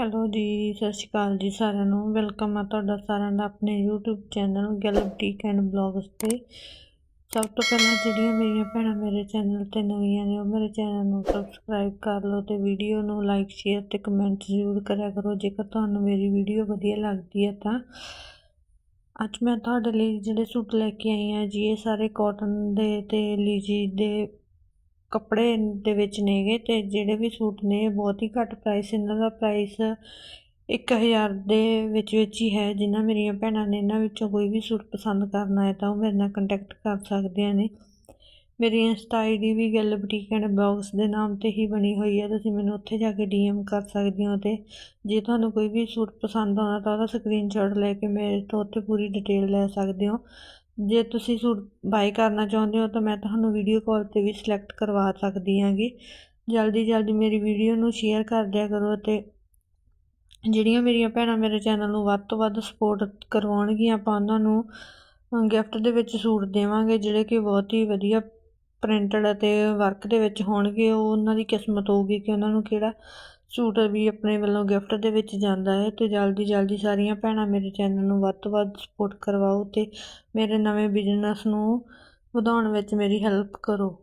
Hello ਜੀ, ਸਤਿ ਸ਼੍ਰੀ ਅਕਾਲ ਜੀ ਸਾਰਿਆਂ ਨੂੰ। ਵੈਲਕਮ ਆ ਤੁਹਾਡਾ ਸਾਰਿਆਂ ਦਾ ਆਪਣੇ YouTube ਚੈਨਲ ਗੈਲ ਟੀਕ ਐਂਡ ਬਲੌਗਸ ਤੇ। ਸਭ ਤੋਂ ਪਹਿਲਾਂ ਜਿਹੜੀਆਂ ਮੇਰੀਆਂ ਭੈਣਾਂ ਮੇਰੇ ਚੈਨਲ ਤੇ ਨਵੀਆਂ ਨੇ, ਉਹ ਮੇਰੇ ਚੈਨਲ ਨੂੰ ਸਬਸਕ੍ਰਾਈਬ ਕਰ ਲਓ ਤੇ ਵੀਡੀਓ ਨੂੰ ਲਾਈਕ ਸ਼ੇਅਰ ਤੇ ਕਮੈਂਟ ਜ਼ਰੂਰ ਕਰਿਆ ਕਰੋ। ਜੇਕਰ ਤੁਹਾਨੂੰ ਮੇਰੀ ਵੀਡੀਓ ਵਧੀਆ ਲੱਗਦੀ ਹੈ ਤਾਂ। ਅੱਜ ਮੈਂ ਤੁਹਾਡੇ ਲਈ ਜਿਹੜੇ ਸੂਟ ਲੈ ਕੇ ਆਈ ਹਾਂ ਜੀ, ਇਹ ਸਾਰੇ ਕਾਟਨ ਦੇ ਤੇ ਲੀਜੀ ਦੇ ਕੱਪੜੇ ਦੇ ਵਿੱਚ ਨੇਗੇ ਅਤੇ ਜਿਹੜੇ ਵੀ ਸੂਟ ਨੇ ਬਹੁਤ ਹੀ ਘੱਟ ਪ੍ਰਾਈਸ ਇਹਨਾਂ ਦਾ ਪ੍ਰਾਈਸ ਇੱਕ ਹਜ਼ਾਰ ਦੇ ਵਿੱਚ ਵਿੱਚ ਹੀ ਹੈ। ਜਿਨ੍ਹਾਂ ਮੇਰੀਆਂ ਭੈਣਾਂ ਨੇ ਇਹਨਾਂ ਵਿੱਚੋਂ ਕੋਈ ਵੀ ਸੂਟ ਪਸੰਦ ਕਰਨਾ ਹੈ ਤਾਂ ਉਹ ਮੇਰੇ ਨਾਲ ਕੰਟੈਕਟ ਕਰ ਸਕਦੀਆਂ ਨੇ। ਮੇਰੀ ਇੰਸਟਾ ਆਈਡੀ ਵੀ ਗੱਲ ਬੁਟੀਕ ਐਂਡ ਬਲੌਗਸ ਦੇ ਨਾਮ ਤੇ ਹੀ ਬਣੀ ਹੋਈ ਹੈ। ਤੁਸੀਂ ਮੈਨੂੰ ਉੱਥੇ ਜਾ ਕੇ ਡੀਐਮ ਕਰ ਸਕਦੇ ਹੋ ਤੇ ਜੇ ਤੁਹਾਨੂੰ ਕੋਈ ਵੀ ਸੂਟ ਪਸੰਦ ਆਉਂਦਾ ਤਾਂ ਉਹਦਾ ਸਕਰੀਨਸ਼ਾਟ ਲੈ ਕੇ ਮੇਰੇ ਤੋਂ ਉੱਥੇ ਪੂਰੀ ਡਿਟੇਲ ਲੈ ਸਕਦੇ ਹੋ। ਜੇ ਤੁਸੀਂ ਸੂਟ ਬਾਏ ਕਰਨਾ ਚਾਹੁੰਦੇ ਹੋ ਤਾਂ ਮੈਂ ਤੁਹਾਨੂੰ ਵੀਡੀਓ ਕਾਲ ਤੇ ਵੀ ਸਿਲੈਕਟ ਕਰਵਾ ਸਕਦੀ ਹਾਂਗੀ। ਜਲਦੀ ਜਲਦੀ ਮੇਰੀ ਵੀਡੀਓ ਨੂੰ ਸ਼ੇਅਰ ਕਰ ਦਿਆ ਕਰੋ ਅਤੇ ਜਿਹੜੀਆਂ ਮੇਰੀਆਂ ਭੈਣਾਂ ਮੇਰੇ ਚੈਨਲ ਨੂੰ ਵੱਧ ਤੋਂ ਵੱਧ ਸਪੋਰਟ ਕਰਵਾਉਣਗੀਆਂ, ਆਪਾਂ ਉਹਨਾਂ ਨੂੰ ਗਿਫਟ ਦੇ ਵਿੱਚ ਸੂਟ ਦੇਵਾਂਗੇ, ਜਿਹੜੇ ਕਿ ਬਹੁਤ ਹੀ ਵਧੀਆ ਪ੍ਰਿੰਟਡ ਅਤੇ ਵਰਕ ਦੇ ਵਿੱਚ ਹੋਣਗੇ, ਉਹ ਉਹਨਾਂ ਦੀ ਕਿਸਮਤ ਹੋਊਗੀ ਕਿ ਉਹਨਾਂ ਨੂੰ ਕਿਹੜਾ ਸੂਟ ਵੀ ਆਪਣੇ ਵੱਲੋਂ ਗਿਫਟ ਦੇ ਵਿੱਚ ਜਾਂਦਾ ਹੈ। ਅਤੇ ਜਲਦੀ ਜਲਦੀ ਸਾਰੀਆਂ ਭੈਣਾਂ ਮੇਰੇ ਚੈਨਲ ਨੂੰ ਵੱਧ ਤੋਂ ਵੱਧ ਸਪੋਰਟ ਕਰਵਾਓ ਅਤੇ ਮੇਰੇ ਨਵੇਂ ਬਿਜ਼ਨਸ ਨੂੰ ਵਧਾਉਣ ਵਿੱਚ ਮੇਰੀ ਹੈਲਪ ਕਰੋ।